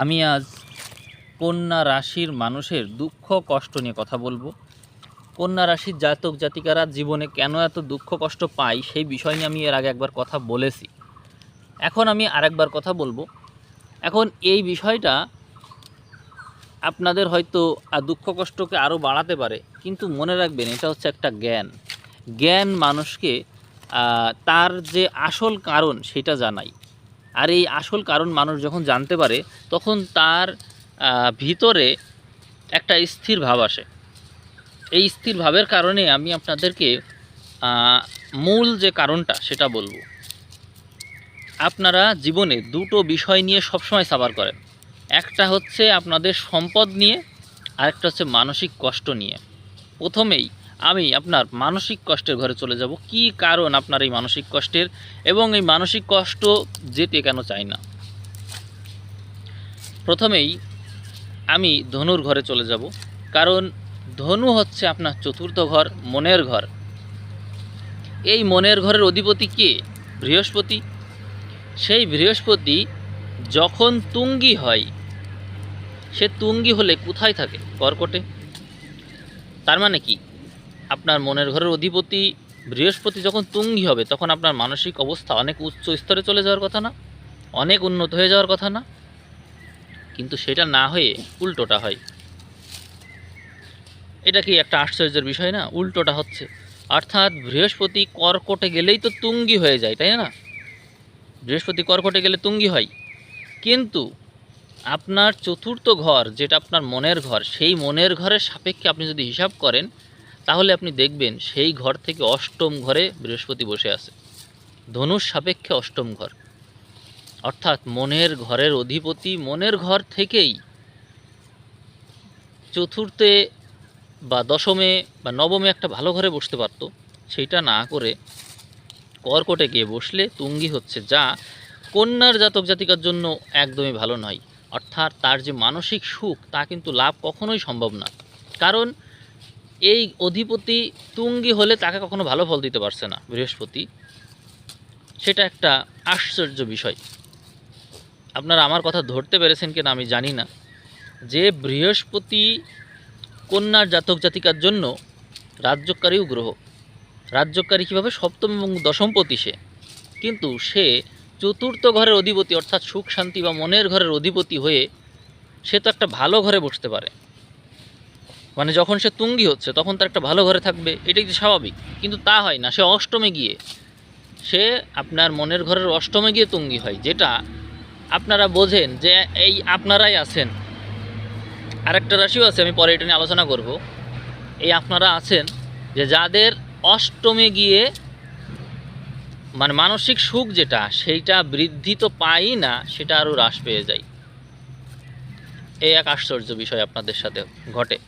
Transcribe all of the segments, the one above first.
আমি আজ কন্যা রাশির মানুষের দুঃখ, কষ্ট নিয়ে কথা বলব। কন্যা রাশির জাতক, জাতিকারা জীবনে কেন এত দুঃখ, কষ্ট পায় সেই বিষয় নিয়ে আমি এর আগে একবার কথা বলেছি। এখন আমি আরেকবার কথা বলব। এখন এই বিষয়টা আপনাদের হয়তো দুঃখ, কষ্টকে আরও বাড়াতে পারে, কিন্তু মনে রাখবেন এটা হচ্ছে একটা জ্ঞান। জ্ঞান মানুষকে তার যে আসল কারণ সেটা জানায়। আর এই আসল কারণ মানুষ যখন জানতে পারে, তখন তার ভিতরে একটা স্থির ভাব আসে। এই স্থির ভাবের কারণে আমি আপনাদেরকে মূল যে কারণটা সেটা বলব। আপনারা জীবনে দুটো বিষয় নিয়ে সবসময় সাবার করেন। একটা হচ্ছে আপনাদের সম্পদ নিয়ে, আরেকটা হচ্ছে মানসিক কষ্ট নিয়ে। প্রথমেই আমি আপনার মানসিক কষ্টের ঘরে চলে যাব। কি কারণ আপনার এই মানসিক কষ্টের? এবং এই মানসিক কষ্ট যেতে কেন চাই না। প্রথমেই আমি ধনুর ঘরে চলে যাব। কারণ ধনু হচ্ছে আপনার চতুর্থ ঘর, মনের ঘর। এই মনের ঘরের অধিপতি কে? বৃহস্পতি। সেই বৃহস্পতি যখন তুঙ্গি হয়, সে তুঙ্গি হলে কোথায় থাকে? কর্কটে। তার মানে কি? আপনার মনের ঘরের অধিপতি বৃহস্পতি যখন তুঙ্গি হবে, তখন আপনার মানসিক অবস্থা অনেক উচ্চ স্তরে চলে যাওয়ার কথা না? অনেক উন্নত হয়ে যাওয়ার কথা না? কিন্তু সেটা না হয়ে উল্টোটা হয়। এটা কি একটা আশ্চর্যের বিষয় না? উল্টোটা হচ্ছে। অর্থাৎ বৃহস্পতি কর্কটে গেলেই তো তুঙ্গি হয়ে যায়, তাই না? বৃহস্পতি কর্কটে গেলে তুঙ্গি হয়। কিন্তু আপনার চতুর্থ ঘর, যেটা আপনার মনের ঘর, সেই মনের ঘরের সাপেক্ষে আপনি যদি হিসাব করেন তাহলে আপনি দেখবেন সেই ঘর থেকে অষ্টম ঘরে বৃহস্পতি বসে আছে। ধনুর সাপেক্ষে অষ্টম ঘর। অর্থাৎ মনের ঘরের অধিপতি মনের ঘর থেকেই চতুর্থে বা দশমে বা নবমে একটা ভালো ঘরে বসতে পারতো। সেইটা না করে কর্কটে গিয়ে বসলে তুঙ্গি হচ্ছে যা কন্যার জাতক জাতিকার জন্য একদমই ভালো নয়। অর্থাৎ তার যে মানসিক সুখ তা কিন্তু লাভ কখনোই সম্ভব না। কারণ এই অধিপতি তুঙ্গি হলে তাকে কখনো ভালো ফল দিতে পারছে না, বৃহস্পতি। সেটা একটা আশ্চর্য বিষয়। আপনারা আমার কথা ধরতে পেরেছেন কিনা আমি জানি না। যে বৃহস্পতি কন্যার জাতক জাতিকার জন্য রাজ্যকারীও গ্রহ। রাজ্যকারী কীভাবে সপ্তম এবং দশমপতি সে। কিন্তু সে চতুর্থ ঘরের অধিপতি অর্থাৎ সুখ শান্তি বা মনের ঘরের অধিপতি হয়ে সে তো একটা ভালো ঘরে বসতে পারে। মানে যখন সে তুঙ্গি হচ্ছে, তখন তার একটা ভালো ঘরে থাকবে, এটাই তো স্বাভাবিক। কিন্তু তা হয় না, সে অষ্টমে গিয়ে। সে আপনার মনের ঘরের অষ্টমে গিয়ে তুঙ্গি হয়, যেটা আপনারা বোঝেন যে এই আপনারাই আছেন। আরেকটা রাশিও আছে, আমি পরে এটা নিয়ে আলোচনা করব। এই আপনারা আছেন যে যাদের অষ্টমে গিয়ে মানে মানসিক সুখ যেটা, সেইটা বৃদ্ধি তো পাই না, সেটা আরও হ্রাস পেয়ে যায়। এই এক আশ্চর্য বিষয় আপনাদের সাথে ঘটে।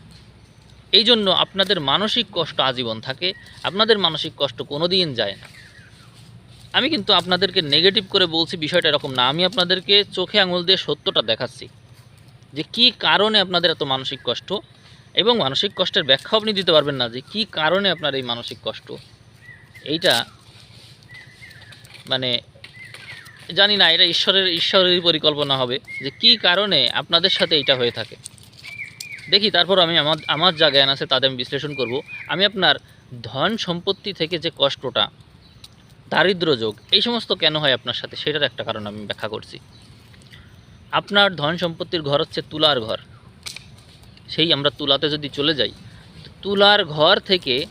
এই জন্য আপনাদের মানসিক কষ্ট আজীবন থাকে, আপনাদের মানসিক কষ্ট কোনো দিন যায় না। আমি কিন্তু আপনাদেরকে নেগেটিভ করে বলছি, বিষয়টা এরকম না। আমি আপনাদেরকে চোখে আঙুল দিয়ে সত্যটা দেখাচ্ছি, যে কি কারণে আপনাদের এত মানসিক কষ্ট? এবং মানসিক কষ্টের ব্যাখ্যা আপনি দিতে পারবেন না, যে কি কারণে আপনার এই মানসিক কষ্ট? এইটা মানে জানি না, এটা ঈশ্বরের, ঈশ্বরেরই পরিকল্পনা হবে, যে কি কারণে আপনাদের সাথে এটা হয়ে থাকে। দেখি, তারপর আমি আমার আমার যা জ্ঞান আছে তাদের আমি বিশ্লেষণ করব। আমি আপনার ধন সম্পত্তি থেকে যে কষ্টটা, দারিদ্র যোগ, এই সমস্ত কেন হয় আপনার সাথে? সেটার একটা কারণ আমি ব্যাখ্যা করছি। আপনার ধন সম্পত্তির ঘর হচ্ছে তুলার ঘর। সেই আমরা তুলাতে যদি চলে যাই, তুলার ঘর থেকে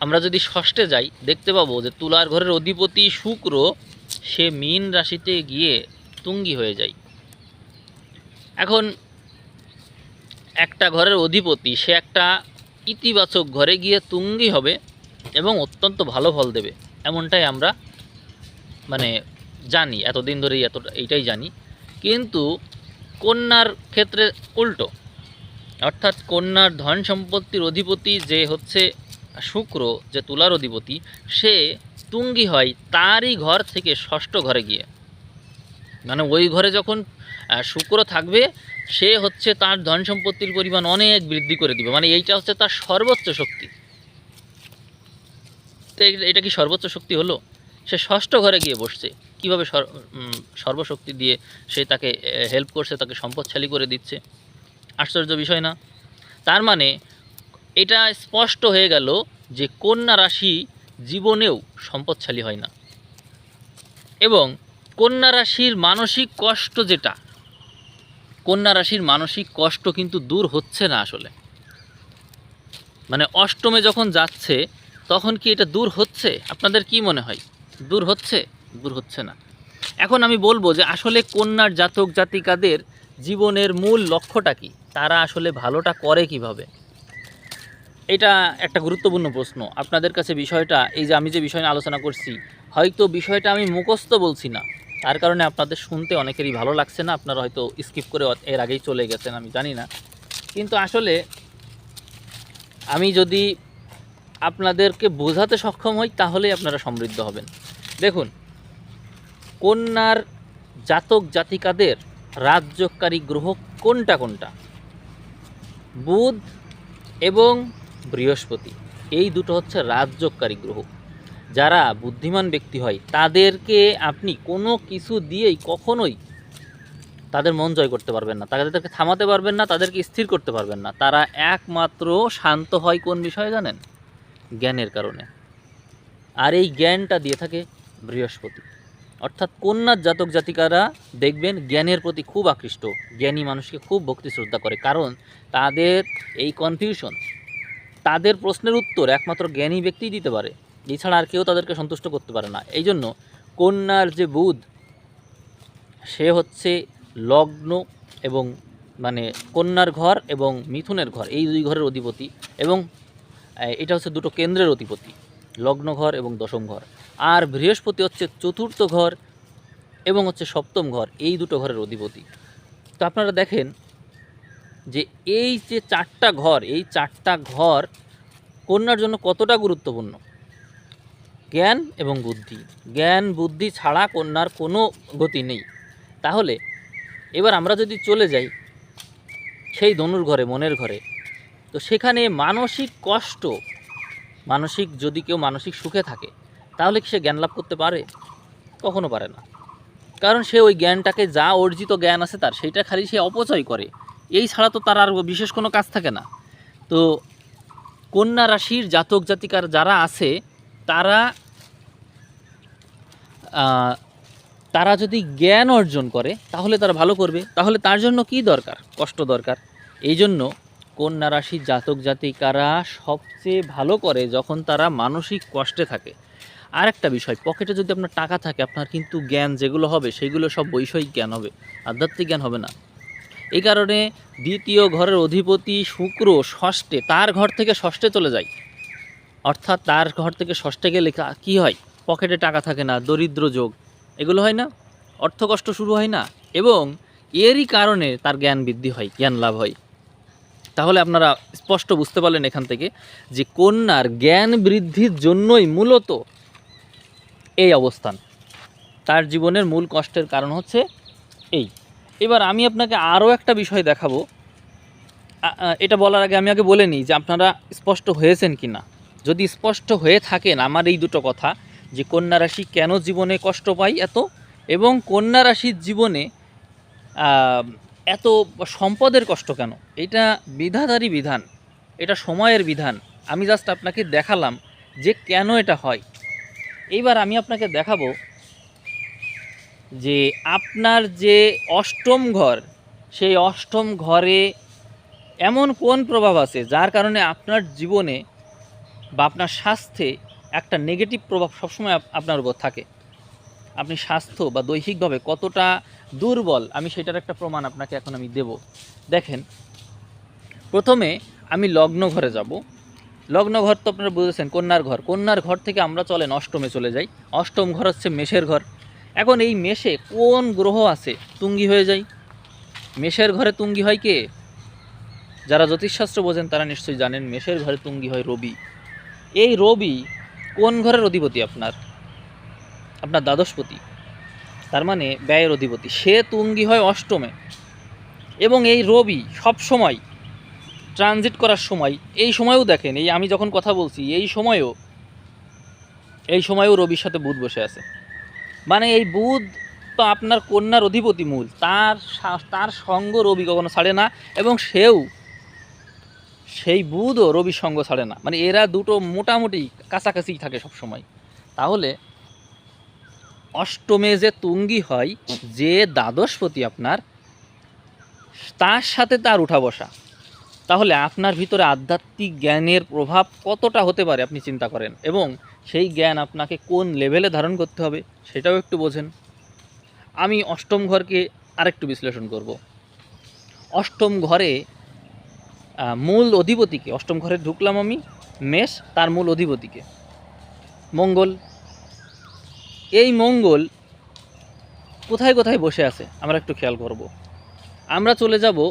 আমরা যদি ষষ্ঠে যাই, দেখতে পাবো যে তুলার ঘরের অধিপতি শুক্র, সে মীন রাশিতে গিয়ে তুঙ্গি হয়ে যায়। এখন একটা ঘরের অধিপতি, সে একটা ইতিবাচক ঘরে গিয়ে তুঙ্গি হবে এবং অত্যন্ত ভালো ফল দেবে, এমনটাই আমরা মানে জানি, এতদিন ধরেই এত এইটাই জানি। কিন্তু কন্যার ক্ষেত্রে উল্টো, অর্থাৎ কন্যার ধন সম্পত্তির অধিপতি যে হচ্ছে শুক্র, যে তুলার অধিপতি, সে তুঙ্গি হয় তারই ঘর থেকে ষষ্ঠ ঘরে গিয়ে। মানে ওই ঘরে যখন শুক্র থাকবে, সে হচ্ছে তার ধন সম্পত্তির পরিমাণ অনেক বৃদ্ধি করে দিবে। মানে এইটা হচ্ছে তার সর্বোচ্চ শক্তি। তো এটা কি সর্বোচ্চ শক্তি হলো? সে ষষ্ঠ ঘরে গিয়ে বসছে। কীভাবে সর- সর্বশক্তি দিয়ে সে তাকে হেল্প করছে, তাকে সম্পদশালী করে দিচ্ছে? আশ্চর্য বিষয় না? তার মানে এটা স্পষ্ট হয়ে গেল যে কন্যা রাশি জীবনেও সম্পদশালী হয় না। এবং কন্যা রাশির মানসিক কষ্ট যেটা, কন্যা রাশির মানসিক কষ্ট কিন্তু দূর হচ্ছে না আসলে। মানে অষ্টমে যখন যাচ্ছে, তখন কি এটা দূর হচ্ছে? আপনাদের কি মনে হয়? দূর হচ্ছে? দূর হচ্ছে না। এখন আমি বলব যে আসলে কন্যার জাতক জাতিকাদের জীবনের মূল লক্ষ্যটা কি? তারা আসলে ভালোটা করে কীভাবে? এটা একটা গুরুত্বপূর্ণ প্রশ্ন। আপনাদের কাছে বিষয়টা, এই যে আমি যে বিষয় নিয়ে আলোচনা করছি, হয়তো বিষয়টা আমি মুখস্থ বলছি না। তার কারণে আপনাদের শুনতে অনেকেরই ভালো লাগছে না, আপনারা হয়তো স্কিপ করে এর আগেই চলে গেছেন, আমি জানি না। কিন্তু আসলে আমি যদি আপনাদেরকে বোঝাতে সক্ষম হই, তাহলেই আপনারা সমৃদ্ধ হবেন। দেখুন, কন্যার জাতক জাতিকাদের রাজ্যকারী গ্রহ কোনটা কোনটা? বুধ এবং বৃহস্পতি, এই দুটো হচ্ছে রাজ্যকারী গ্রহ। যারা বুদ্ধিমান ব্যক্তি হয়, তাদেরকে আপনি কোনো কিছু দিয়েই কখনোই তাদের মন জয় করতে পারবেন না। তাদেরকে থামাতে পারবেন না, তাদেরকে স্থির করতে পারবেন না। তারা একমাত্র শান্ত হয় কোন বিষয়ে জানেন? জ্ঞানের কারণে। আর এই জ্ঞানটা দিয়ে থাকে বৃহস্পতি। অর্থাৎ কন্যার জাতক জাতিকারা দেখবেন জ্ঞানের প্রতি খুব আকৃষ্ট। জ্ঞানী মানুষকে খুব ভক্তি শ্রদ্ধা করে। কারণ তাদের এই কনফিউশন তাদের প্রশ্নের উত্তর একমাত্র জ্ঞানী ব্যক্তিই দিতে পারে। এছাড়া আর কেউ তাদেরকে সন্তুষ্ট করতে পারে না। এই জন্য কন্যার যে বুধ, সে হচ্ছে লগ্ন এবং মানে কন্যার ঘর এবং মিথুনের ঘর, এই দুই ঘরের অধিপতি এবং এটা হচ্ছে দুটো কেন্দ্রের অধিপতি, লগ্ন ঘর এবং দশম ঘর। আর বৃহস্পতি হচ্ছে চতুর্থ ঘর এবং হচ্ছে সপ্তম ঘর, এই দুটো ঘরের অধিপতি। তো আপনারা দেখেন যে এই যে চারটা ঘর, এই চারটা ঘর কন্যার জন্য কতটা গুরুত্বপূর্ণ? জ্ঞান এবং বুদ্ধি। জ্ঞান, বুদ্ধি ছাড়া কন্যার কোনো গতি নেই। তাহলে এবার আমরা যদি চলে যাই সেই ধনুর ঘরে, মনের ঘরে, তো সেখানে মানসিক কষ্ট, মানসিক যদি কেউ মানসিক সুখে থাকে, তাহলে কি সে জ্ঞান লাভ করতে পারে? কখনো পারে না। কারণ সে ওই জ্ঞানটাকে যা অর্জিত জ্ঞান আছে তার, সেইটা খালি সে অপচয় করে। এই ছাড়া তো তার আর বিশেষ কোনো কাজ থাকে না। তো কন্যা রাশির জাতক জাতিকার যারা আছে তারা তারা যদি জ্ঞান অর্জন করে, তাহলে তারা ভালো করবে। তাহলে তার জন্য কি দরকার? কষ্ট দরকার। এই জন্য কন্যা রাশি জাতক জাতিকারা সবচেয়ে ভালো করে যখন তারা মানসিক কষ্টে থাকে। আর একটা বিষয়, পকেটে যদি আপনার টাকা থাকে, আপনার কিন্তু জ্ঞান যেগুলো হবে, সেগুলো সব বৈষয়িক জ্ঞান হবে, আধ্যাত্মিক জ্ঞান হবে না। এই কারণে দ্বিতীয় ঘরের অধিপতি শুক্র ষষ্ঠে, তার ঘর থেকে ষষ্ঠে চলে যায়। অর্থাৎ তার ঘর থেকে ষষ্ঠে গেলে কা- হয়? পকেটে টাকা থাকে না, দরিদ্র যোগ। এগুলো হয় না? অর্থকষ্ট শুরু হয় না? এবং এরই কারণে তার জ্ঞান বৃদ্ধি হয়, জ্ঞান লাভ হয়। তাহলে আপনারা স্পষ্ট বুঝতে পারলেন এখান থেকে যে কন্যার জ্ঞান বৃদ্ধির জন্যই মূলত এই অবস্থান। তার জীবনের মূল কষ্টের কারণ হচ্ছে এই। এবার আমি আপনাকে আরও একটা বিষয় দেখাবো। এটা বলার আগে আমি আগে বলে নিই যে আপনারা স্পষ্ট হয়েছেন কি না যদি স্পষ্ট হয়ে থাকেন আমার এই দুটো কথা, যে কন্যা রাশি কেন জীবনে কষ্ট পায় এত, এবং কন্যা রাশির জীবনে এত সম্পদের কষ্ট কেন? এটা বিধাধারী বিধান, এটা সময়ের বিধান। আমি জাস্ট আপনাকে দেখালাম যে কেন এটা হয়। এইবার আমি আপনাকে দেখাবো যে আপনার যে অষ্টম ঘর, সেই অষ্টম ঘরে এমন কোন প্রভাব আছে যার কারণে আপনার জীবনে বা আপনার স্বাস্থ্যে একটা নেগেটিভ প্রভাব সবসময় আপনার উপর থাকে। আপনি স্বাস্থ্য বা দৈহিকভাবে কতটা দুর্বল, আমি সেটার একটা প্রমাণ আপনাকে এখন আমি দেব। দেখেন, প্রথমে আমি লগ্ন ঘরে যাব। লগ্ন ঘর তো আপনারা বুঝেছেন, কন্যার ঘর। কন্যার ঘর থেকে আমরা চলেন অষ্টমে চলে যাই। অষ্টম ঘর হচ্ছে মেষের ঘর। এখন এই মেষে কোন গ্রহ আছে? তুঙ্গি হয়ে যায় মেষের ঘরে তুঙ্গি হয় কে? যারা জ্যোতিষশাস্ত্র বোঝেন তারা নিশ্চয়ই জানেন, মেষের ঘরে তুঙ্গি হয় রবি। এই রবি কোন ঘরের অধিপতি আপনার? আপনার দ্বাদশপতি। তার মানে ব্যয়ের অধিপতি। সে তুঙ্গি হয় অষ্টমে। এবং এই রবি সব সময় ট্রানজিট করার সময়, এই সময়ও দেখেন, এই আমি যখন কথা বলছি, এই সময়ও এই সময়ও রবির সাথে বুধ বসে আছে। মানে এই বুধ তো আপনার কন্যার অধিপতি মূল। তার তার সঙ্গ রবি কখনো ছাড়ে না এবং সেও সেই বুধও রবির সঙ্গ ছাড়ে না। মানে এরা দুটো মোটামুটি কাছাকাছি থাকে সব সময় তাহলে অষ্টমে যে তুঙ্গি হয়, যে দ্বাদশপতি আপনার, তার সাথে তার উঠা বসা। তাহলে আপনার ভিতরে আধ্যাত্মিক জ্ঞানের প্রভাব কতটা হতে পারে আপনি চিন্তা করেন? এবং সেই জ্ঞান আপনাকে কোন লেভেলে ধারণ করতে হবে, সেটাও একটু বোঝেন। আমি অষ্টম ঘরকে আরেকটু বিশ্লেষণ করব। অষ্টম ঘরে মূল অধিপতিকে, অষ্টম ঘরে ঢুকলাম আমি, মেষ তার মূল অধিপতিকে। মঙ্গল। এই মঙ্গল কোথায় কোথায় বসে আছে? আমরা একটু খেয়াল করব। আমরা চলে যাব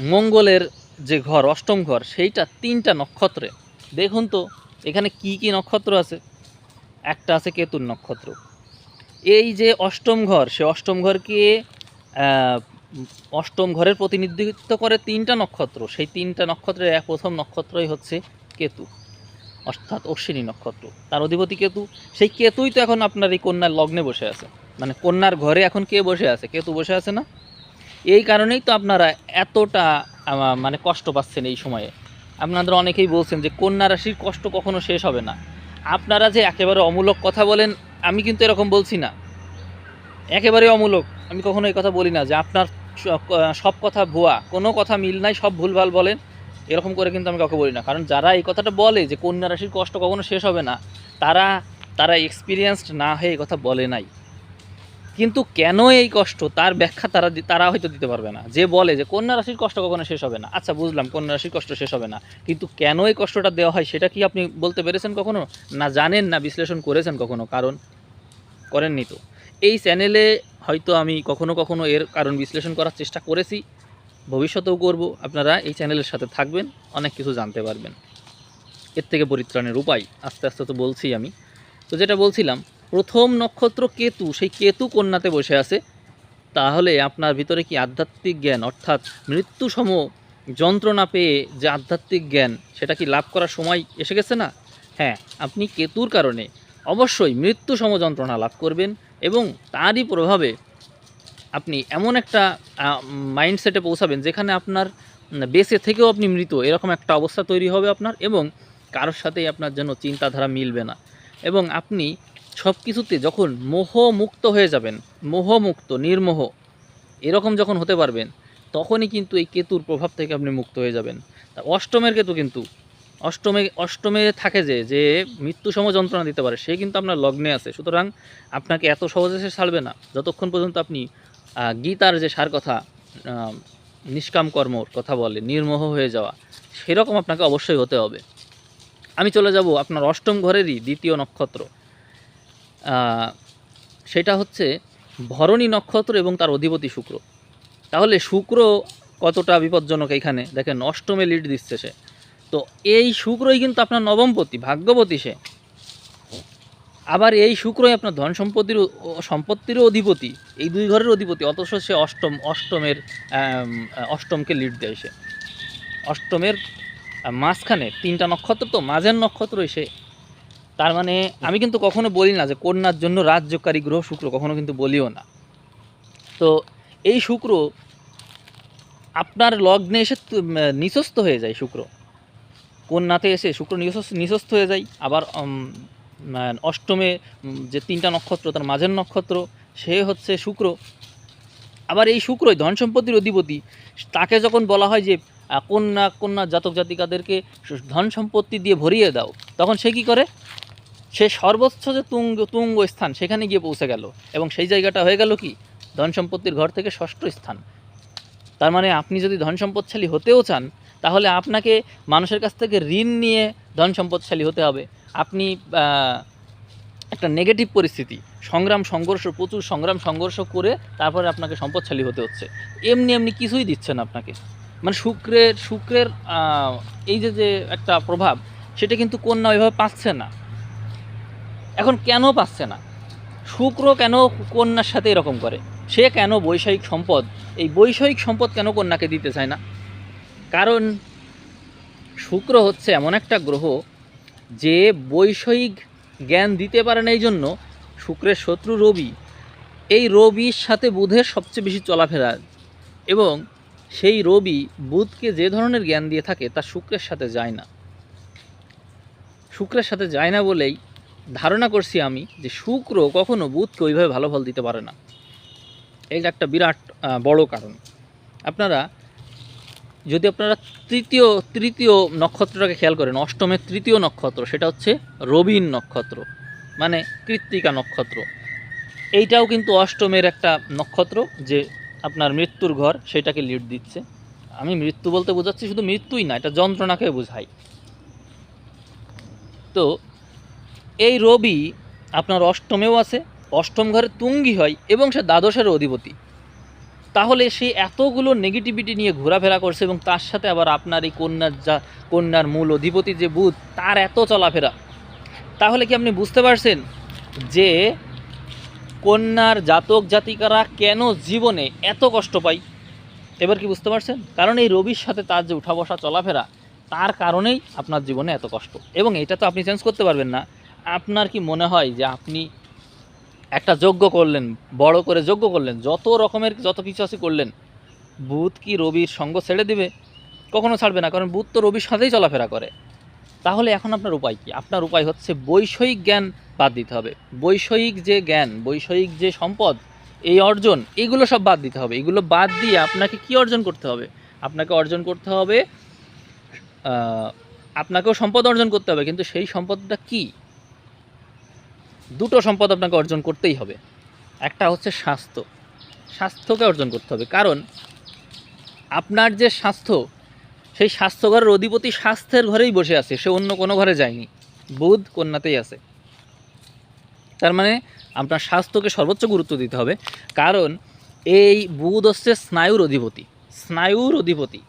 মঙ্গলের যে ঘর, অষ্টম ঘর, সেইটা তিনটা নক্ষত্রে। দেখুন তো, এখানে কি কি নক্ষত্র আছে? একটা আছে কেতুর নক্ষত্র। এই যে অষ্টম ঘর, সে অষ্টম ঘরকে অষ্টম ঘরের প্রতিনিধিত্ব করে তিনটা নক্ষত্র। সেই তিনটা নক্ষত্রের এক প্রথম নক্ষত্রই হচ্ছে কেতু, অর্থাৎ অশ্বিনী নক্ষত্র। তার অধিপতি কেতু। সেই কেতুই তো এখন আপনার এই কন্যার লগ্নে বসে আছে। মানে কন্যার ঘরে এখন কে বসে আছে? কেতু বসে আছে না? এই কারণেই তো আপনারা এতটা মানে কষ্ট পাচ্ছেন এই সময়ে। আপনাদের অনেকেই বলছেন যে কন্যা রাশির কষ্ট কখনো শেষ হবে না। আপনারা যে একেবারে অমূলক কথা বলেন, আমি কিন্তু এরকম বলছি না। একেবারে অমূলক। আমি কখনো এই কথা বলি না যে আপনার সব কথা ভুয়া, কোনো কথা মিল নাই, সব ভুলভাল বলেন। এরকম করে কিন্তু আমি কাউকে বলি না। কারণ যারা এই কথাটা বলে যে কন্যা রাশির কষ্ট কখনো শেষ হবে না, তারা তারা এক্সপিরিয়েন্সড না হয়ে এই কথা বলে নাই। কিন্তু কেন এই কষ্ট? তার ব্যাখ্যা তারা তারা হয়তো দিতে পারবে না। যে বলে যে কন্যা রাশির কষ্ট কখনো শেষ হবে না আচ্ছা বুঝলাম কন্যা রাশির কষ্ট শেষ হবে না। কিন্তু কেন এই কষ্টটা দেওয়া হয় সেটা কি আপনি বলতে পেরেছেন কখনো? না জানেন না বিশ্লেষণ করেছেন কখনো? কারণ করেননি তো। এই চ্যানেলে হয়তো আমি কখনো কখনো এর কারণ বিশ্লেষণ করার চেষ্টা করেছি। ভবিষ্যতেও করব। আপনারা এই চ্যানেলের সাথে থাকবেন, অনেক কিছু জানতে পারবেন। এর থেকে পরিত্রাণের উপায় আস্তে আস্তে তো বলছি আমি। তো যেটা বলছিলাম, প্রথম নক্ষত্র কেতু, সেই কেতু কন্যাতে বসে আছে। তাহলে আপনার ভিতরে কি আধ্যাত্মিক জ্ঞান, অর্থাৎ মৃত্যুসম যন্ত্রণা পেয়ে যে আধ্যাত্মিক জ্ঞান, সেটা কি লাভ করার সময় এসে গেছে না? হ্যাঁ আপনি কেতুর কারণে অবশ্যই মৃত্যুসম যন্ত্রণা লাভ করবেন। এবং তারই প্রভাবে আপনি এমন একটা মাইন্ডসেটে পৌঁছাবেন যেখানে আপনার বেঁচে থেকেও আপনি মৃত। এরকম একটা অবস্থা তৈরি হবে আপনার এবং কারোর সাথেই আপনার যেন চিন্তাধারা মিলবে না। এবং আপনি সব কিছুতে যখন মোহমুক্ত হয়ে যাবেন, মোহমুক্ত, নির্মোহ, এরকম যখন হতে পারবেন, তখনই কিন্তু এই কেতুর প্রভাব থেকে আপনি মুক্ত হয়ে যাবেন। তা অষ্টমের কেতু কিন্তু অষ্টমে অষ্টমে থাকে যে যে মৃত্যু সম যন্ত্রণা দিতে পারে, সে কিন্তু আপনার লগ্নে আছে। সুতরাং আপনাকে এত সহজে সে ছাড়বে না। যতক্ষণ পর্যন্ত আপনি গীতার যে সার কথা নিষ্কাম কর্মর কথা বলে, নির্মোহ হয়ে যাওয়া, সেরকম আপনাকে অবশ্যই হতে হবে। আমি চলে যাব আপনার অষ্টম ঘরেরই দ্বিতীয় নক্ষত্র। সেটা হচ্ছে ভরণী নক্ষত্র এবং তার অধিপতি শুক্র। তাহলে শুক্র কতটা বিপজ্জনক এখানে? দেখেন, অষ্টমে লিড দিচ্ছে সে। তো এই শুক্রই কিন্তু আপনার নবমপতি ভাগ্যবতী সে। আবার এই শুক্রই আপনার ধন সম্পত্তির সম্পত্তিরও অধিপতি এই দুই ঘরের অধিপতি অথচ সে অষ্টম অষ্টমের অষ্টমকে লিড দেয় সে। অষ্টমের মাঝখানে তিনটা নক্ষত্র তো মাঝের নক্ষত্র সে। তার মানে আমি কিন্তু কখনো বলি না যে কন্যার জন্য রাজ্যকারী গ্রহ শুক্র কখনো কিন্তু বলিও না। তো এই শুক্র আপনার লগ্নে এসে তু- উম, নিচস্থ হয়ে যায় শুক্র। কন্যাতে এসে শুক্র নিচস্থ হয়ে যায়, আবার অষ্টমে যে তিনটা নক্ষত্র, তার মাঝের নক্ষত্র, সে হচ্ছে শুক্র। আবার এই শুক্রই ধন সম্পত্তির অধিপতি। তাকে যখন বলা হয় যে কন্যা কন্যা জাতক জাতিকাদেরকে ধন সম্পত্তি দিয়ে ভরিয়ে দাও, তখন সে কি করে? সে সর্বোচ্চ যে তুঙ্গ তুঙ্গ স্থান, সেখানে গিয়ে পৌঁছে গেল। এবং সেই জায়গাটা হয়ে গেল কি? ধন সম্পত্তির ঘর থেকে ষষ্ঠ স্থান। তার মানে আপনি যদি ধন সম্পদশালী হতেও চান, তাহলে আপনাকে মানুষের কাছ থেকে ঋণ নিয়ে ধন সম্পদশালী হতে হবে। আপনি একটা নেগেটিভ পরিস্থিতি, সংগ্রাম, সংঘর্ষ, প্রচুর সংগ্রাম, সংঘর্ষ করে তারপরে আপনাকে সম্পদশালী হতে হচ্ছে। এমনি এমনি কিছুই দিচ্ছে না আপনাকে। মানে শুক্রের শুক্রের এই যে যে একটা প্রভাব, সেটা কিন্তু কন্যা ওইভাবে পাচ্ছে না। এখন কেন পাচ্ছে না? শুক্র কেন কন্যার সাথে এরকম করে? সে কেন বৈষয়িক সম্পদ? এই বৈষয়িক সম্পদ কেন কন্যাকে দিতে চায় না? কারণ শুক্র হচ্ছে এমন একটা গ্রহ যে বৈষয়িক জ্ঞান দিতে পারে না এই জন্য শুক্রের শত্রু রবি। এই রবির সাথে বুধের সবচেয়ে বেশি চলাফেরা এবং সেই রবি বুধকে যে ধরনের জ্ঞান দিয়ে থাকে তা শুক্রের সাথে যায় না। শুক্রের সাথে যায় না বলেই ধারণা করছি আমি যে শুক্র কখনো বুধকে ওইভাবে ভালো ফল দিতে পারে না। এইটা একটা বিরাট বড় কারণ। আপনারা, যদি আপনারা তৃতীয় তৃতীয় নক্ষত্রটাকে খেয়াল করেন, অষ্টমের তৃতীয় নক্ষত্র, সেটা হচ্ছে রবিন নক্ষত্র মানে কৃত্তিকা নক্ষত্র। এইটাও কিন্তু অষ্টমের একটা নক্ষত্র, যে আপনার মৃত্যুর ঘর, সেটাকে লিড দিচ্ছে। আমি মৃত্যু বলতে বোঝাচ্ছি, শুধু মৃত্যুই না, এটা যন্ত্রণাকে বোঝাই তো, এই রবি আপনার অষ্টমেও আছে অষ্টম ঘরে তুঙ্গি হয় এবং সে দ্বাদশের অধিপতি। তাহলে সে এতগুলো নেগেটিভিটি নিয়ে ঘোরাফেরা করছে এবং তার সাথে আবার আপনার এই কন্যার যা, কন্যার মূল অধিপতি যে বুধ, তার এত চলাফেরা। তাহলে কি আপনি বুঝতে পারছেন যে কন্যার জাতক জাতিকারা কেন জীবনে এত কষ্ট পায়? এবার কি বুঝতে পারছেন? কারণ এই রবির সাথে তার যে উঠা বসা চলাফেরা, তার কারণেই আপনার জীবনে এত কষ্ট। এবং এটা তো আপনি চেঞ্জ করতে পারবেন না। আপনার কি মনে হয় যে আপনি একটা যজ্ঞ করলেন, বড় করে যজ্ঞ করলেন, যত রকমের যত কিছু আছে করলেন বুধ কি রবির সঙ্গ ছেড়ে দিবে? কখনো ছাড়বে না, কারণ বুধ তো রবির সাথেই চলাফেরা করে। তাহলে এখন আপনার উপায় কি? আপনার উপায় হচ্ছে বৈষয়িক জ্ঞান বাদ দিতে হবে। বৈষয়িক যে জ্ঞান, বৈষয়িক যে সম্পদ, এই অর্জন, এগুলো সব বাদ দিতে হবে। এগুলো বাদ দিয়ে আপনাকে কি অর্জন করতে হবে? আপনাকে অর্জন করতে হবে আপনাকেও সম্পদ অর্জন করতে হবে, কিন্তু সেই সম্পদটা কি? দুটো সম্পদ আপনাকে অর্জন করতেই হবে। একটা হচ্ছে স্বাস্থ্য। স্বাস্থ্যকে অর্জন করতে হবে। কারণ আপনার যে স্বাস্থ্য, সেই স্বাস্থ্যঘরের অধিপতি স্বাস্থ্যের ঘরেই বসে আছে। সে অন্য কোনো ঘরে যায়নি। বুধ কন্যাতেই আছে। তার মানে আপনার স্বাস্থ্যকে সর্বোচ্চ গুরুত্ব দিতে হবে। কারণ এই বুধ হচ্ছে স্নায়ুর অধিপতি। স্নায়ুর অধিপতি।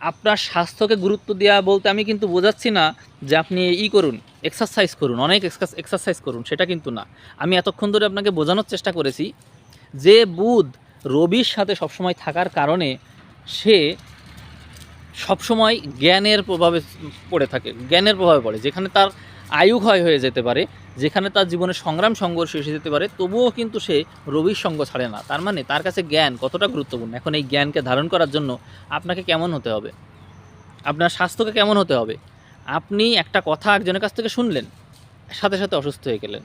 আপনার স্বাস্থ্যকে গুরুত্ব দেওয়া বলতে আমি কিন্তু বোঝাচ্ছি না যে আপনি ই করুন এক্সারসাইজ করুন, অনেক এক্সারসাইজ করুন, সেটা কিন্তু না। আমি এতক্ষণ ধরে আপনাকে বোঝানোর চেষ্টা করেছি যে বুধ রবির সাথে সবসময় থাকার কারণে সে সবসময় জ্ঞানের প্রভাবে পড়ে থাকে, জ্ঞানের প্রভাবে পড়ে। যেখানে তার আয়ু ক্ষয় হয়ে যেতে পারে, যেখানে তার জীবনে সংগ্রাম সংঘর্ষ এসে যেতে পারে, তবুও কিন্তু সে রবির সঙ্গ ছাড়ে না। তার মানে তার কাছে জ্ঞান কতটা গুরুত্বপূর্ণ? এখন এই জ্ঞানকে ধারণ করার জন্য আপনাকে কেমন হতে হবে? আপনার স্বাস্থ্যকে কেমন হতে হবে? আপনি একটা কথা একজনের কাছ থেকে শুনলেন, সাথে সাথে অসুস্থ হয়ে গেলেন।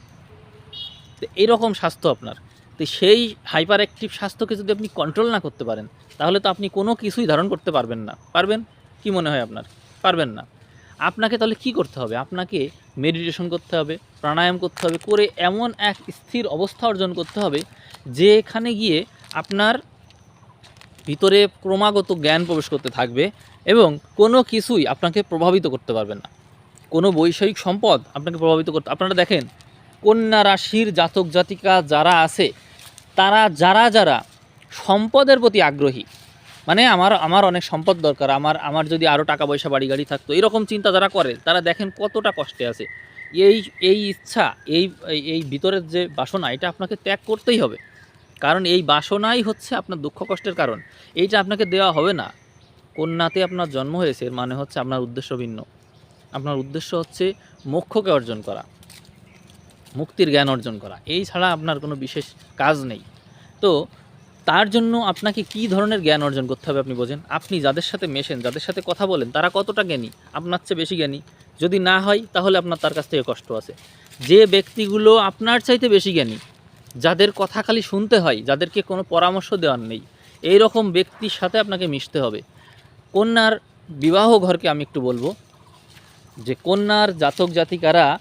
তো এইরকম স্বাস্থ্য আপনার। তো সেই হাইপার অ্যাক্টিভ স্বাস্থ্যকে যদি আপনি কন্ট্রোল না করতে পারেন, তাহলে তো আপনি কোনো কিছুই ধারণ করতে পারবেন না। পারবেন? কি মনে হয় আপনার? পারবেন না। আপনাকে তাহলে কি করতে হবে? আপনাকে মেডিটেশন করতে হবে, প্রাণায়াম করতে হবে, করে এমন এক স্থির অবস্থা অর্জন করতে হবে, যেখানে গিয়ে আপনার ভিতরে ক্রমাগত জ্ঞান প্রবেশ করতে থাকবে এবং কোনো কিছুই আপনাকে প্রভাবিত করতে পারবে না। কোনো বৈষয়িক সম্পদ আপনাকে প্রভাবিত করতে, আপনারা দেখেন, কন্যা রাশির জাতক জাতিকা যারা আছে, তারা যারা যারা সম্পদের প্রতি আগ্রহী মানে আমার আমার অনেক সম্পদ দরকার, আমার আমার যদি আরও টাকা পয়সা, বাড়ি গাড়ি থাকতো, এরকম চিন্তা যারা করে, তারা দেখেন কতটা কষ্টে আছে। এই এই ইচ্ছা, এই, এই- ভিতরের যে বাসনা, এটা আপনাকে ত্যাগ করতেই হবে। কারণ এই বাসনাই হচ্ছে আপনার দুঃখ কষ্টের কারণ। এইটা আপনাকে দেওয়া হবে না। কন্যাতে আপনার জন্ম হয়েছে, এর মানে হচ্ছে আপনার উদ্দেশ্য ভিন্ন। আপনার উদ্দেশ্য হচ্ছে মোক্ষকে অর্জন করা, মুক্তির জ্ঞান অর্জন করা। এই ছাড়া আপনার কোনো বিশেষ কাজ নেই। তো তার জন্য আপনাকে কি ধরনের জ্ঞান অর্জন করতে হবে আপনি বোঝেন? আপনি যাদের সাথে মেশেন, যাদের সাথে কথা বলেন, তারা কতটা জ্ঞানী? আপনার চেয়ে বেশি জ্ঞানী। যদি না হয়, তাহলে আপনার তার কাছ থেকে কষ্ট আছে। যে ব্যক্তিগুলো আপনার চাইতে বেশি জ্ঞানী, যাদের কথা খালি শুনতে হয়, যাদেরকে কোনো পরামর্শ দেওয়ার নেই এই রকম ব্যক্তির সাথে আপনাকে মিশতে হবে। কন্যার বিবাহ ঘরকে আমি একটু বলব। যে কন্যার জাতক জাতিকারা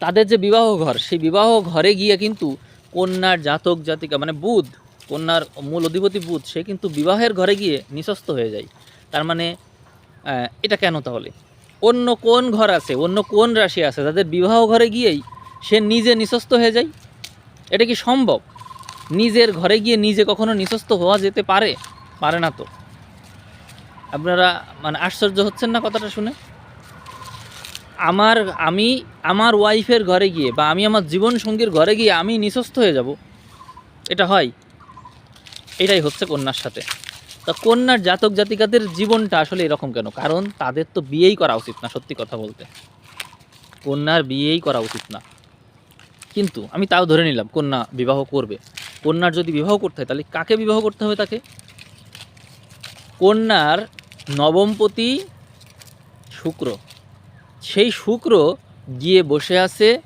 তাদের যে বিবাহ ঘর, সেই বিবাহ ঘরে গিয়ে কিন্তু কন্যার জাতক জাতিকা মানে বুধ কন্যার মূল অধিপতি বুধ, সে কিন্তু বিবাহের ঘরে গিয়ে নিঃস্বস্ত হয়ে যায়। তার মানে এটা কেন তাহলে? অন্য কোন ঘর আছে, অন্য কোন রাশি আছে তাদের বিবাহ ঘরে গিয়েই সে নিজে নিঃস্বস্ত হয়ে যায়? এটা কি সম্ভব? নিজের ঘরে গিয়ে নিজে কখনো নিঃস্বস্ত হওয়া যেতে পারে? পারে না তো। আপনারা মানে আশ্চর্য হচ্ছেন না কথাটা শুনে? আমার, আমি আমার ওয়াইফের ঘরে গিয়ে বা আমি আমার জীবন সঙ্গীর ঘরে গিয়ে আমি নিঃস্বস্ত হয়ে যাব। এটা হয়। এটাই হচ্ছে কন্যার সাথে। তা কন্যার জাতক জাতিকাদের জীবনটা আসলে এরকম কেন? কারণ তাদের তো বিয়েই করা উচিত না, সত্যি কথা বলতে। কন্যার বিয়েই করা উচিত না। কিন্তু আমি তাও ধরে নিলাম, কন্যা বিবাহ করবে। কন্যার যদি বিবাহ করতে হয়, তাহলে কাকে বিবাহ করতে হবে তাকে? কন্যার নবমপতি শুক্র। সেই শুক্র গিয়ে বসে আছে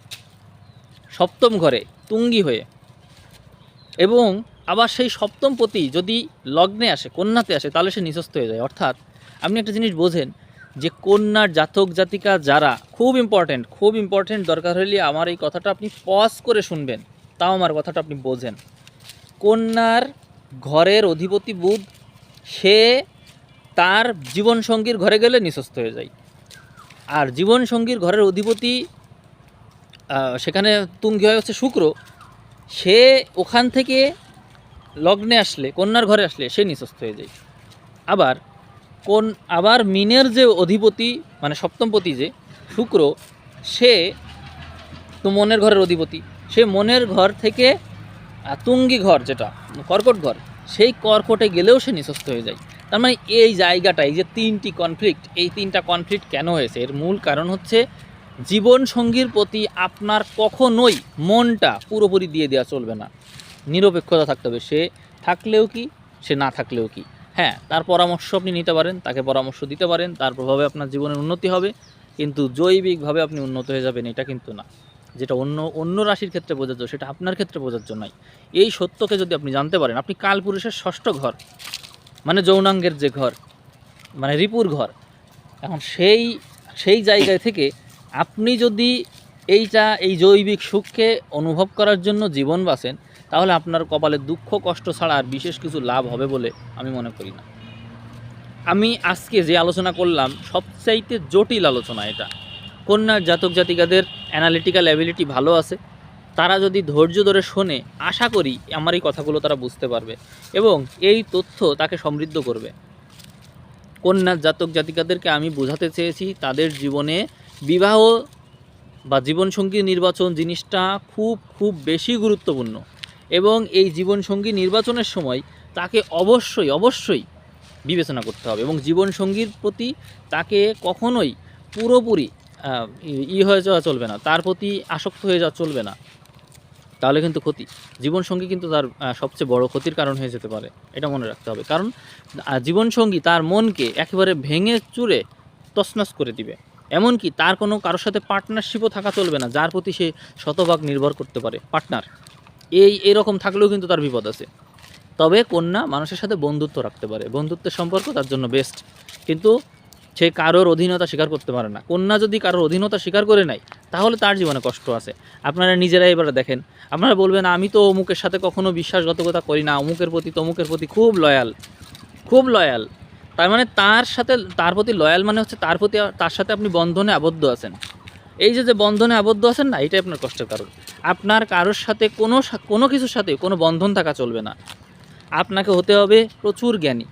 সপ্তম ঘরে, তুঙ্গি হয়ে। এবং আবার সেই সপ্তম পতি যদি লগ্নে আসে, কন্যাতে আসে, তাহলে সে নিঃস্ত হয়ে যায়। অর্থাৎ আপনি একটা জিনিস বোঝেন যে কন্যার জাতক জাতিকা যারা, খুব ইম্পর্ট্যান্ট খুব ইম্পর্ট্যান্ট দরকার হলে আমার এই কথাটা আপনি পজ করে শুনবেন। তাও আমার কথাটা আপনি বোঝেন। কন্যার ঘরের অধিপতি বুধ, সে তার জীবনসঙ্গীর ঘরে গেলে নিঃস্ত হয়ে যায়। আর জীবনসঙ্গীর ঘরের অধিপতি সেখানে তুঙ্গি হয়ে হচ্ছে শুক্র, সে ওখান থেকে লগ্নে আসলে, কন্যার ঘরে আসলে সে নিঃস্ত হয়ে যায়। আবার কোন, আবার মিনের যে অধিপতি মানে সপ্তমপতি যে, শুক্র, সে তো মনের ঘরের অধিপতি। সে মনের ঘর থেকে তুঙ্গি ঘর যেটা, কর্কট ঘর, সেই কর্কটে গেলেও সে নিঃস্ত হয়ে যায়। তার মানে এই জায়গাটা, এই যে তিনটি কনফ্লিক্ট এই তিনটা কনফ্লিক্ট কেন হয়েছে? এর মূল কারণ হচ্ছে জীবন সঙ্গীর প্রতি আপনার কখনোই মনটা পুরোপুরি দিয়ে দেওয়া চলবে না। নিরপেক্ষতা থাকতে হবে। সে থাকলেও কি, সে না থাকলেও কি। হ্যাঁ তার পরামর্শ আপনি নিতে পারেন, তাকে পরামর্শ দিতে পারেন, তার প্রভাবে আপনার জীবনের উন্নতি হবে, কিন্তু জৈবিকভাবে আপনি উন্নত হয়ে যাবেন এটা কিন্তু না। যেটা অন্য অন্য রাশির ক্ষেত্রে প্রযোজ্য, সেটা আপনার ক্ষেত্রে প্রযোজ্য নয়। এই সত্যকে যদি আপনি জানতে পারেন, আপনি কালপুরুষের ষষ্ঠ ঘর মানে যৌনাঙ্গের যে ঘর মানে রিপুর ঘর, এখন সেই সেই জায়গায় থেকে আপনি যদি এইটা, এই জৈবিক সুখকে অনুভব করার জন্য জীবন বাঁচেন তাহলে আপনার কপালে দুঃখ, কষ্ট ছাড়া আর বিশেষ কিছু লাভ হবে বলে আমি মনে করি না। আমি আজকে যে আলোচনা করলাম, সবচাইতে জটিল আলোচনা এটা। কন্যার জাতক জাতিকাদের অ্যানালিটিক্যাল অ্যাবিলিটি ভালো আছে। তারা যদি ধৈর্য ধরে শোনে, আশা করি আমার এই কথাগুলো তারা বুঝতে পারবে এবং এই তথ্য তাকে সমৃদ্ধ করবে। কন্যার জাতক জাতিকাদেরকে আমি বোঝাতে চেয়েছি, তাদের জীবনে বিবাহ বা জীবনসঙ্গী নির্বাচন জিনিসটা খুব খুব বেশি গুরুত্বপূর্ণ। এবং এই জীবনসঙ্গী নির্বাচনের সময় তাকে অবশ্যই অবশ্যই বিবেচনা করতে হবে এবং জীবনসঙ্গীর প্রতি তাকে কখনোই পুরোপুরি ই- হয়ে যাওয়া চলবে না, তার প্রতি আসক্ত হয়ে যাওয়া চলবে না। তাহলে কিন্তু ক্ষতি। জীবনসঙ্গী কিন্তু তার সবচেয়ে বড় ক্ষতির কারণ হয়ে যেতে পারে, এটা মনে রাখতে হবে। কারণ জীবনসঙ্গী তার মনকে একেবারে ভেঙে চুরে তছনছ করে দিবে। এমনকি তার কোনো কারোর সাথে পার্টনারশিপও থাকা চলবে না, যার প্রতি সে শতভাগ নির্ভর করতে পারে পার্টনার এই এরকম থাকলেও কিন্তু তার বিপদ আছে। তবে কন্যা মানুষের সাথে বন্ধুত্ব রাখতে পারে। বন্ধুত্বের সম্পর্ক তার জন্য বেস্ট কিন্তু সে কারোর অধীনতা স্বীকার করতে পারে না। কন্যা যদি কারোর অধীনতা স্বীকার করে নেয়, তাহলে তার জীবনে কষ্ট আছে। আপনারা নিজেরাই এবারে দেখেন। আপনারা বলবেন, আমি তো অমুকের সাথে কখনো বিশ্বাসঘাতকতা করি না। অমুকের প্রতি তমুকের প্রতি খুব লয়াল খুব লয়াল তার মানে তার সাথে, তার প্রতি লয়াল মানে হচ্ছে তার প্রতি, তার সাথে আপনি বন্ধনে আবদ্ধ আছেন। এই যে যে বন্ধনে আবদ্ধ আছেন না, এটাই আপনার কষ্টের কারণ। আপনার কারোর সাথে কোনো কোনো কিছুর সাথে কোনো বন্ধন থাকা চলবে না। আপনাকে হতে হবে প্রচুর জ্ঞানী।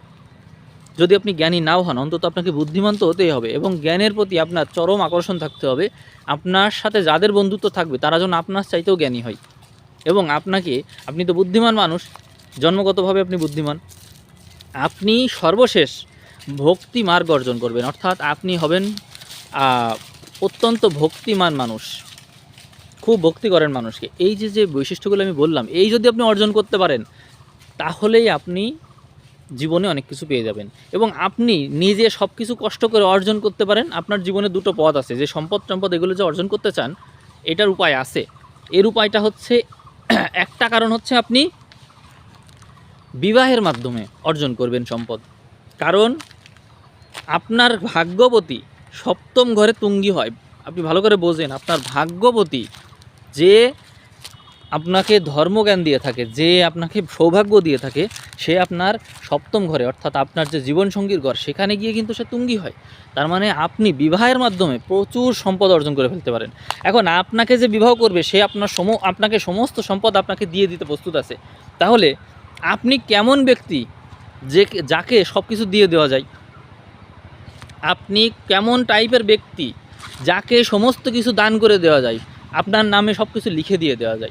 যদি আপনি জ্ঞানী নাও হন, অন্তত আপনাকে বুদ্ধিমান তো হতেই হবে এবং জ্ঞানের প্রতি আপনার চরম আকর্ষণ থাকতে হবে। আপনার সাথে যাদের বন্ধুত্ব থাকবে, তারা যেন আপনার চাইতেও জ্ঞানী হয়। এবং আপনাকে, আপনি তো বুদ্ধিমান মানুষ, জন্মগতভাবে আপনি বুদ্ধিমান। আপনি সর্বশেষ ভক্তি মার্গ অর্জন করবেন। অর্থাৎ আপনি হবেন অত্যন্ত ভক্তিমান মানুষ। খুব ভক্তি করেন মানুষকে। এই যে যে বৈশিষ্ট্যগুলো আমি বললাম, এই যদি আপনি অর্জন করতে পারেন, তাহলেই আপনি জীবনে অনেক কিছু পেয়ে যাবেন। এবং আপনি নিজে সব কিছু কষ্ট করে অর্জন করতে পারেন, আপনার জীবনে দুটো পথ আছে। যে সম্পদ সম্পদ এগুলো যে অর্জন করতে চান, এটার উপায় আছে। এর উপায়টা হচ্ছে, একটা কারণ হচ্ছে আপনি বিবাহের মাধ্যমে অর্জন করবেন সম্পদ। কারণ আপনার ভাগ্যবতী সপ্তম ঘরে তুঙ্গি হয়। আপনি ভালো করে বোঝেন, আপনার ভাগ্যবতী যে আপনাকে ধর্মজ্ঞান দিয়ে থাকে, যে আপনাকে সৌভাগ্য দিয়ে থাকে, সে আপনার সপ্তম ঘরে, অর্থাৎ আপনার যে জীবনসঙ্গীর ঘর, সেখানে গিয়ে কিন্তু সে তুঙ্গি হয়। তার মানে আপনি বিবাহের মাধ্যমে প্রচুর সম্পদ অর্জন করে ফেলতে পারেন। এখন আপনাকে যে বিবাহ করবে, সে আপনার সম, আপনাকে সমস্ত সম্পদ আপনাকে দিয়ে দিতে প্রস্তুত আছে। তাহলে আপনি কেমন ব্যক্তি যে, যাকে সব কিছু দিয়ে দেওয়া যায়? আপনি কেমন টাইপের ব্যক্তি যাকে সমস্ত কিছু দান করে দেওয়া যায়, আপনার নামে সব কিছু লিখে দিয়ে দেওয়া যায়।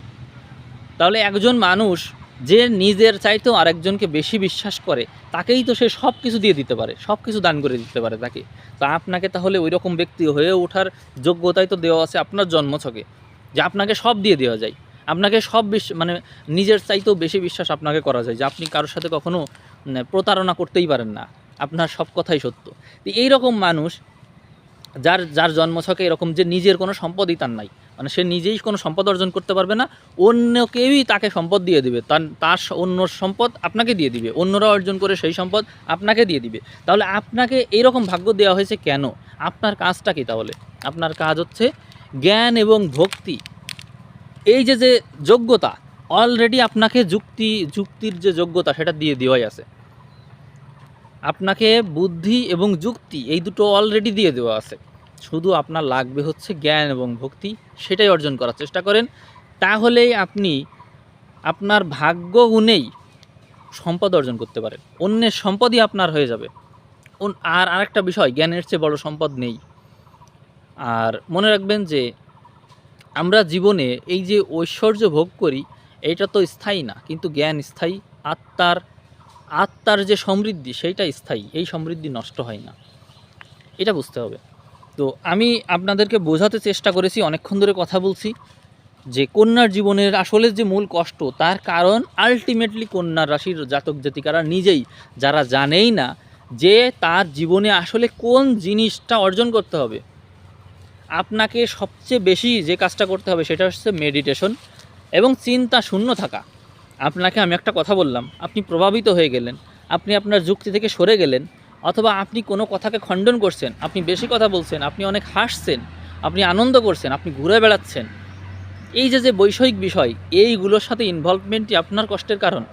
তাহলে একজন মানুষ যে নিজের চাইতেও আরেকজনকে বেশি বিশ্বাস করে, তাকেই তো সে সব কিছু দিয়ে দিতে পারে সব কিছু দান করে দিতে পারে তাকে। তা আপনাকে তাহলে ওই রকম ব্যক্তি হয়ে ওঠার যোগ্যতাই তো দেওয়া আছে আপনার জন্মছকে, যে আপনাকে সব দিয়ে দেওয়া যায়। আপনাকে সব বিশ- মানে নিজের চাইতেও বেশি বিশ্বাস আপনাকে করা যায়, যে আপনি কারোর সাথে কখনো প্রতারণা করতেই পারেন না। আপনার সব কথাই সত্য। তো এইরকম মানুষ, যার যার জন্মছকে এরকম যে নিজের কোনো সম্পদই তার নাই। মানে সে নিজেই কোনো সম্পদ অর্জন করতে পারবে না, অন্য কেউই তাকে সম্পদ দিয়ে দিবে। তার তার অন্য সম্পদ আপনাকে দিয়ে দিবে। অন্যরা অর্জন করে সেই সম্পদ আপনাকে দিয়ে দিবে। তাহলে আপনাকে এইরকম ভাগ্য দেওয়া হয়েছে কেন? আপনার কাজটা কি তাহলে? আপনার কাজ হচ্ছে জ্ঞান এবং ভক্তি। এই যে যে যোগ্যতা অলরেডি আপনাকে যুক্তি, যুক্তির যে যোগ্যতা, সেটা দিয়ে দেওয়াই আছে। আপনাকে বুদ্ধি এবং যুক্তি এই দুটো অলরেডি দিয়ে দেওয়া আছে। শুধু আপনার লাগবে হচ্ছে জ্ঞান এবং ভক্তি, সেটাই অর্জন করার চেষ্টা করেন। তাহলেই আপনি আপনার ভাগ্য গুণেই সম্পদ অর্জন করতে পারেন। অন্যের সম্পদই আপনার হয়ে যাবে। আর আরেকটা বিষয়, জ্ঞানের চেয়ে বড় সম্পদ নেই। আর মনে রাখবেন যে, আমরা জীবনে এই যে ঐশ্বর্য ভোগ করি, এটা তো স্থায়ী না, কিন্তু জ্ঞান স্থায়ী, আত্মার আত্মার যে সমৃদ্ধি, সেইটা স্থায়ী, এই সমৃদ্ধি নষ্ট হয় না। এটা বুঝতে হবে। তো আমি আপনাদেরকে বোঝাতে চেষ্টা করেছি, অনেকক্ষণ ধরে কথা বলছি, যে কন্যার জীবনের আসলে যে মূল কষ্ট, তার কারণ আলটিমেটলি কন্যার রাশির জাতক জাতিকারা নিজেই। যারা জানেই না যে তার জীবনে আসলে কোন জিনিসটা অর্জন করতে হবে। আপনাকে সবচেয়ে বেশি যে কাজটা করতে হবে, সেটা হচ্ছে মেডিটেশন এবং চিন্তা শূন্য থাকা। আপনাকে আমি একটা কথা বললাম, আপনি প্রভাবিত হয়ে গেলেন, আপনি আপনার যুক্তি থেকে সরে গেলেন, অথবা আপনি কোনো কথাকে খণ্ডন করছেন, আপনি বেশি কথা বলছেন, আপনি অনেক হাসছেন, আপনি আনন্দ করছেন, আপনি ঘুরে বেড়াচ্ছেন। এই যে যে বৈষয়িক বিষয়, এইগুলোর সাথে ইনভলভমেন্টই আপনার কষ্টের কারণ।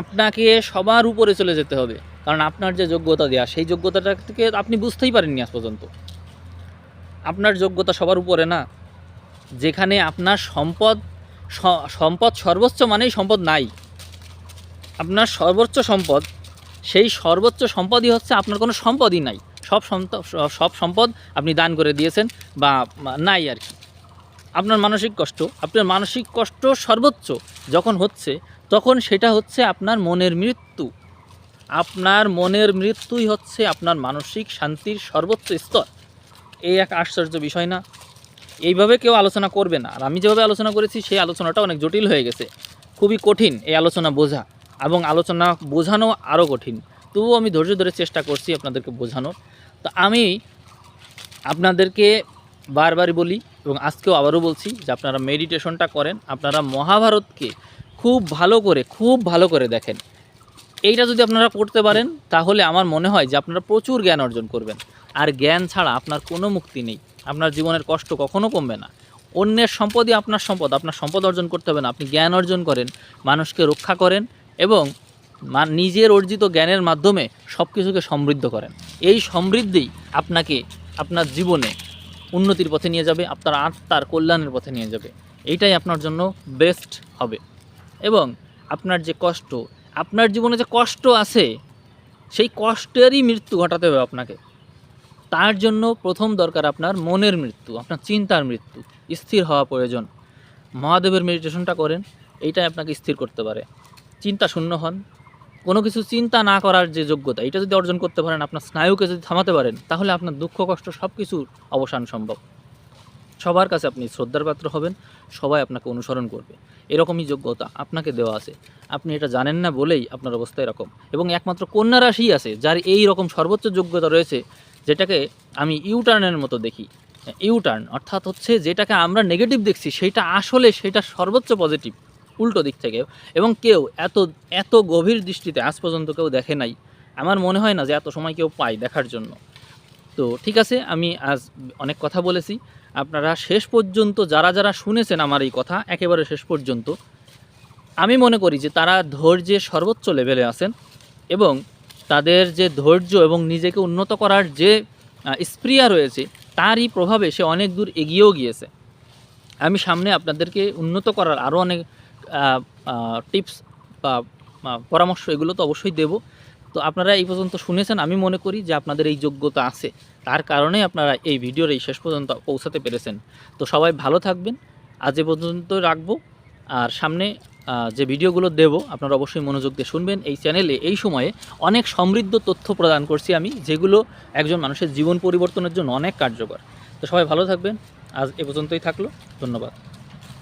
আপনাকে সবার উপরে চলে যেতে হবে, কারণ আপনার যে যোগ্যতা দেওয়া সেই যোগ্যতাটা থেকে আপনি বুঝতেই পারেননি আজ পর্যন্ত। আপনার যোগ্যতা সবার উপরে না, যেখানে আপনার সম্পদ সম্পদ সর্বোচ্চ মানেই সম্পদ নাই। আপনার সর্বোচ্চ সম্পদ, সেই সর্বোচ্চ সম্পদই হচ্ছে আপনার কোনো সম্পদই নাই। সব সব সম্পদ আপনি দান করে দিয়েছেন বা নাই আর কি। আপনার মানসিক কষ্ট, আপনার মানসিক কষ্ট সর্বোচ্চ যখন হচ্ছে, তখন সেটা হচ্ছে আপনার মনের মৃত্যু। আপনার মনের মৃত্যুই হচ্ছে আপনার মানসিক শান্তির সর্বোচ্চ স্তর। এই এক আশ্চর্য বিষয় না? এইভাবে কেউ আলোচনা করবে না। আর আমি যেভাবে আলোচনা করেছি, সেই আলোচনাটা অনেক জটিল হয়ে গেছে। খুবই কঠিন এই আলোচনা বোঝা এবং আলোচনা বোঝানো আরও কঠিন। তবুও আমি ধৈর্য ধরে চেষ্টা করছি আপনাদেরকে বোঝানোর। তো আমি আপনাদেরকে বারবারই বলি এবং আজকেও আবারও বলছি যে আপনারা মেডিটেশনটা করেন, আপনারা মহাভারতকে খুব ভালো করে, খুব ভালো করে দেখেন। এইটা যদি আপনারা করতে পারেন, তাহলে আমার মনে হয় যে আপনারা প্রচুর জ্ঞান অর্জন করবেন। আর জ্ঞান ছাড়া আপনার কোনো মুক্তি নেই। আপনার জীবনের কষ্ট কখনো কমবে না। অন্যের সম্পদই আপনার সম্পদ। আপনার সম্পদ অর্জন করতে হবে না। আপনি জ্ঞান অর্জন করেন, মানুষকে রক্ষা করেন এবং নিজের অর্জিত জ্ঞানের মাধ্যমে সব কিছুকে সমৃদ্ধ করেন। এই সমৃদ্ধি আপনাকে আপনার জীবনে উন্নতির পথে নিয়ে যাবে, আপনার আত্মার কল্যাণের পথে নিয়ে যাবে। এইটাই আপনার জন্য বেস্ট হবে। এবং আপনার যে কষ্ট, আপনার জীবনে যে কষ্ট আছে, সেই কষ্টেরই মৃত্যু ঘটাতে হবে আপনাকে। তার জন্য প্রথম দরকার আপনার মনের মৃত্যু, আপনার চিন্তার মৃত্যু, স্থির হওয়া প্রয়োজন। মহাদেবের মেডিটেশনটা করেন, এইটাই আপনাকে স্থির করতে পারে। চিন্তা শূন্য হন। কোনো কিছু চিন্তা না করার যে যোগ্যতা, এটা যদি অর্জন করতে পারেন, আপনার স্নায়ুকে যদি থামাতে পারেন, তাহলে আপনার দুঃখ, কষ্ট সব কিছুর অবসান সম্ভব। সবার কাছে আপনি শ্রদ্ধার পাত্র হবেন, সবাই আপনাকে অনুসরণ করবে। এরকমই যোগ্যতা আপনাকে দেওয়া আছে। আপনি এটা জানেন না বলেই আপনার অবস্থা এরকম। এবং একমাত্র কন্যা রাশি আছে, যার এই রকম সর্বোচ্চ যোগ্যতা রয়েছে যেটাকে আমি ইউটার্নের মতো দেখি। ইউটার্ন অর্থাৎ হচ্ছে যেটাকে আমরা নেগেটিভ দেখছি সেটা আসলে সেটা সর্বোচ্চ পজিটিভ উল্টো দিক থেকে। এবং কেউ এত এত গভীর দৃষ্টিতে আজ পর্যন্ত কেউ দেখে নাই। আমার মনে হয় না যে এত সময় কেউ পায় দেখার জন্য। তো ঠিক আছে, আমি আজ অনেক কথা বলেছি। আপনারা শেষ পর্যন্ত, যারা যারা শুনেছেন আমার এই কথা, একেবারে শেষ পর্যন্ত, আমি মনে করি যে তারা ধৈর্যের সর্বোচ্চ লেভেলে আছেন এবং তাদের যে ধৈর্য এবং নিজেকে উন্নত করার যে স্প্রিয়া রয়েছে, তারই প্রভাবে সে অনেক দূর এগিয়েও গিয়েছে। আমি সামনে আপনাদেরকে উন্নত করার আরও অনেক টিপস বা পরামর্শ এগুলো তো অবশ্যই দেব। তো আপনারা এই পর্যন্ত শুনেছেন, আমি মনে করি যে আপনাদের এই যোগ্যতা আছে। তার কারণে আপনারা এই ভিডিওর এই শেষ পর্যন্ত পৌঁছাতে পেরেছেন। তো সবাই ভালো থাকবেন। আজ এ পর্যন্ত রাখব। আর সামনে যে ভিডিওগুলো দেব, আপনারা অবশ্যই মনোযোগ দিয়ে শুনবেন। এই চ্যানেলে এই সময়ে অনেক সমৃদ্ধ তথ্য প্রদান করছি আমি, যেগুলো একজন মানুষের জীবন পরিবর্তনের জন্য অনেক কার্যকর। তো সবাই ভালো থাকবেন। আজ এ পর্যন্তই থাকল। ধন্যবাদ।